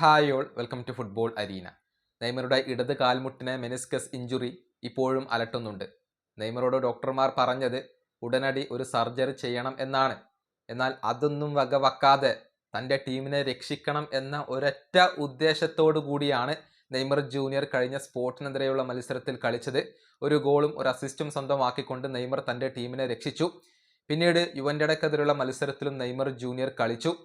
Hi all welcome to football arena നെയ്മറുടെ ഇടത് കാൽമുട്ടിന് meniscus injury ഇപ്പോഴും അലട്ടുന്നുണ്ട്. നെയ്മറോട് ഡോക്ടർമാർ പറഞ്ഞത് ഉടനടി ഒരു സർജറി ചെയ്യണം എന്നാണ്. എന്നാൽ അതൊന്നും വകവെക്കാതെ തന്റെ ടീമിനെ രക്ഷിക്കണം എന്ന ഒരൊറ്റ ഉദ്ദേശത്തോടു കൂടിയാണ് നെയ്മർ ജൂനിയർ കഴിഞ്ഞ സ്പോർട്ടിനെതിരെയുള്ള മത്സരത്തിൽ കളിച്ചത്. ഒരു ഗോളും ഒരു അസിസ്റ്റും സ്വന്തമാക്കിക്കൊണ്ട് നെയ്മർ തന്റെ ടീമിനെ രക്ഷിച്ചു. പിന്നീട് യുവന്റെടക്കെതിരെയുള്ള മത്സരത്തിലും നെയ്മർ ജൂനിയർ കളിച്ചു.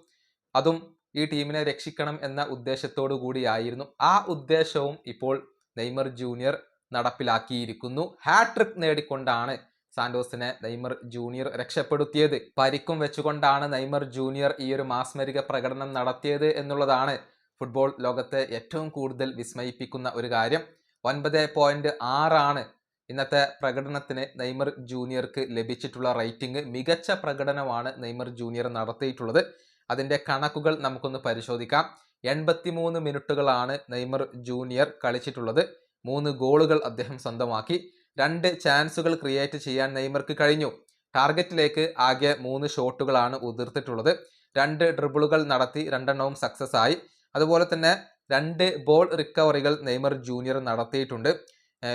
അതും ഈ ടീമിനെ രക്ഷിക്കണം എന്ന ഉദ്ദേശത്തോടു കൂടിയായിരുന്നു. ആ ഉദ്ദേശവും ഇപ്പോൾ നെയ്മർ ജൂനിയർ നടപ്പിലാക്കിയിരിക്കുന്നു. ഹാട്രിക് നേടിക്കൊണ്ടാണ് സാന്റോസിനെ നെയ്മർ ജൂനിയർ രക്ഷപ്പെടുത്തിയത്. പരിക്കും വെച്ചുകൊണ്ടാണ് നെയ്മർ ജൂനിയർ ഈ ഒരു മാസ്മരിക പ്രകടനം നടത്തിയത് എന്നുള്ളതാണ് ഫുട്ബോൾ ലോകത്തെ ഏറ്റവും കൂടുതൽ വിസ്മയിപ്പിക്കുന്ന ഒരു കാര്യം. ഒൻപത് പോയിന്റ് ആറാണ് ഇന്നത്തെ പ്രകടനത്തിന് നെയ്മർ ജൂനിയർക്ക് ലഭിച്ചിട്ടുള്ള റേറ്റിംഗ്. മികച്ച പ്രകടനമാണ് നെയ്മർ ജൂനിയർ നടത്തിയിട്ടുള്ളത്. അതിന്റെ കണക്കുകൾ നമുക്കൊന്ന് പരിശോധിക്കാം. എൺപത്തിമൂന്ന് മിനിറ്റുകളാണ് നെയ്മർ ജൂനിയർ കളിച്ചിട്ടുള്ളത്. മൂന്ന് ഗോളുകൾ അദ്ദേഹം സ്വന്തമാക്കി. രണ്ട് ചാൻസുകൾ ക്രിയേറ്റ് ചെയ്യാൻ നെയ്മർക്ക് കഴിഞ്ഞു. ടാർഗറ്റിലേക്ക് ആകെ മൂന്ന് ഷോട്ടുകളാണ് ഉതിർത്തിട്ടുള്ളത്. രണ്ട് ഡ്രിബിളുകൾ നടത്തി രണ്ടെണ്ണവും സക്സസ് ആയി. അതുപോലെ തന്നെ രണ്ട് ബോൾ റിക്കവറികൾ നെയ്മർ ജൂനിയർ നടത്തിയിട്ടുണ്ട്.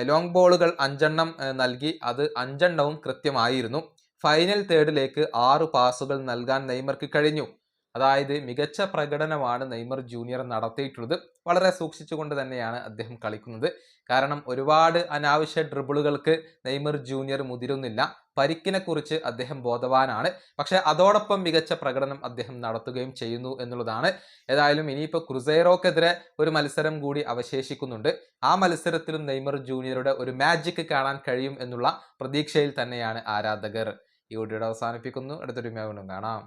ലോങ് ബോളുകൾ അഞ്ചെണ്ണം നൽകി. അത് അഞ്ചെണ്ണവും കൃത്യമായിരുന്നു. ഫൈനൽ തേർഡിലേക്ക് ആറ് പാസുകൾ നൽകാൻ നെയ്മർക്ക് കഴിഞ്ഞു. അതായത് മികച്ച പ്രകടനമാണ് നെയ്മർ ജൂനിയർ നടത്തിയിട്ടുള്ളത്. വളരെ സൂക്ഷിച്ചുകൊണ്ട് തന്നെയാണ് അദ്ദേഹം കളിക്കുന്നത്. കാരണം ഒരുപാട് അനാവശ്യ ഡ്രിബിളുകൾക്ക് നെയ്മർ ജൂനിയർ മുതിരുന്നില്ല. പരിക്കിനെ കുറിച്ച് അദ്ദേഹം ബോധവാനാണ്. പക്ഷെ അതോടൊപ്പം മികച്ച പ്രകടനം അദ്ദേഹം നടത്തുകയും ചെയ്യുന്നു എന്നുള്ളതാണ്. ഏതായാലും ഇനിയിപ്പോൾ ക്രുസൈറോക്കെതിരെ ഒരു മത്സരം കൂടി അവശേഷിക്കുന്നുണ്ട്. ആ മത്സരത്തിലും നെയ്മർ ജൂനിയറുടെ ഒരു മാജിക് കാണാൻ കഴിയും എന്നുള്ള പ്രതീക്ഷയിൽ തന്നെയാണ് ആരാധകർ. ഈ വീഡിയോയുടെ അവസാനിപ്പിക്കുന്നു. അടുത്തൊരു മേഖലും കാണാം.